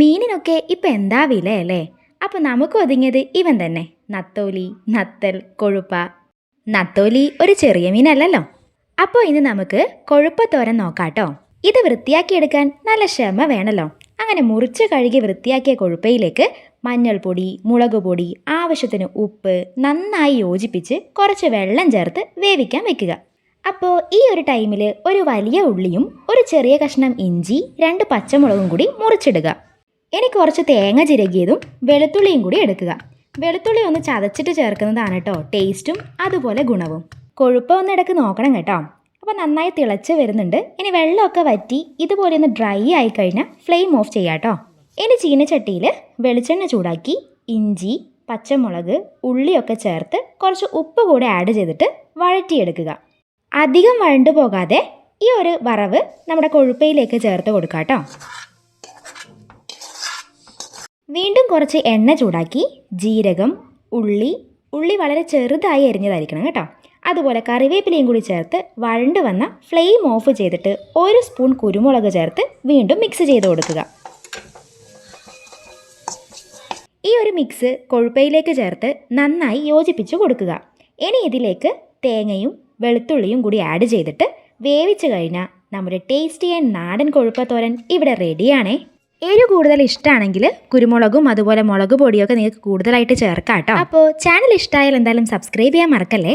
മീനിനൊക്കെ ഇപ്പം എന്താ വില അല്ലേ അപ്പോൾ നമുക്ക് ഒതുങ്ങിയത് ഇവൻ തന്നെ. നത്തോലി നത്തൽ കൊഴുപ്പ. നത്തോലി ഒരു ചെറിയ മീനല്ലല്ലോ. അപ്പോൾ ഇന്ന് നമുക്ക് കൊഴുപ്പത്തോരൻ നോക്കാട്ടോ. ഇത് വൃത്തിയാക്കിയെടുക്കാൻ നല്ല ക്ഷമ വേണമല്ലോ അങ്ങനെ മുറിച്ച് കഴുകി വൃത്തിയാക്കിയ കൊഴുപ്പയിലേക്ക് മഞ്ഞൾപ്പൊടി മുളക് പൊടി ആവശ്യത്തിന് ഉപ്പ് നന്നായി യോജിപ്പിച്ച് കുറച്ച് വെള്ളം ചേർത്ത് വേവിക്കാൻ വെക്കുക. അപ്പോൾ ഈ ഒരു ടൈമിൽ ഒരു വലിയ ഉള്ളിയും ഒരു ചെറിയ കഷ്ണം ഇഞ്ചി രണ്ട് പച്ചമുളകും കൂടി മുറിച്ചിടുക. ഇനി കുറച്ച് തേങ്ങ ചിരകിയതും വെളുത്തുള്ളിയും കൂടി എടുക്കുക. വെളുത്തുള്ളി ഒന്ന് ചതച്ചിട്ട് ചേർക്കുന്നതാണ് കേട്ടോ ടേസ്റ്റും അതുപോലെ ഗുണവും. കൊഴുപ്പ് ഒന്ന് ഇടയ്ക്ക് നോക്കണം കേട്ടോ. അപ്പോൾ നന്നായി തിളച്ച് വരുന്നുണ്ട്. ഇനി വെള്ളമൊക്കെ വറ്റി ഇതുപോലെ ഒന്ന് ഡ്രൈ ആയി കഴിഞ്ഞാൽ ഫ്ലെയിം ഓഫ് ചെയ്യാം കേട്ടോ ഇനി ചീനച്ചട്ടിയിൽ വെളിച്ചെണ്ണ ചൂടാക്കി ഇഞ്ചി പച്ചമുളക് ഉള്ളിയൊക്കെ ചേർത്ത് കുറച്ച് ഉപ്പ് കൂടെ ആഡ് ചെയ്തിട്ട് വഴറ്റിയെടുക്കുക. അധികം വഴണ്ടു പോകാതെ ഈ ഒരു വറവ് നമ്മുടെ കൊഴുപ്പയിലേക്ക് ചേർത്ത് കൊടുക്കാം കേട്ടോ വീണ്ടും കുറച്ച് എണ്ണ ചൂടാക്കി ജീരകം ഉള്ളി ഉള്ളി വളരെ ചെറുതായി എരിഞ്ഞതായിരിക്കണം കേട്ടോ. അതുപോലെ കറിവേപ്പിലയും കൂടി ചേർത്ത് വഴണ്ട് വന്ന ഫ്ലെയിം ഓഫ് ചെയ്തിട്ട് ഒരു സ്പൂൺ കുരുമുളക് ചേർത്ത് വീണ്ടും മിക്സ് ചെയ്ത് കൊടുക്കുക. ഈ ഒരു മിക്സ് കൊഴുപ്പയിലേക്ക് ചേർത്ത് നന്നായി യോജിപ്പിച്ച് കൊടുക്കുക. ഇനി ഇതിലേക്ക് തേങ്ങയും വെളുത്തുള്ളിയും കൂടി ആഡ് ചെയ്തിട്ട് വേവിച്ച് കഴിഞ്ഞാൽ നമ്മുടെ ടേസ്റ്റി ആൻഡ് നാടൻ കൊഴുപ്പത്തോരൻ ഇവിടെ റെഡിയാണേ എരിവ് കൂടുതൽ ഇഷ്ടമാണെങ്കിൽ കുരുമുളകും അതുപോലെ മുളക് പൊടിയൊക്കെ നിങ്ങൾക്ക് കൂടുതലായിട്ട് ചേർക്കാം കേട്ടോ. അപ്പോൾ ചാനൽ ഇഷ്ടമായാൽ എന്തായാലും സബ്സ്ക്രൈബ് ചെയ്യാൻ മറക്കല്ലേ?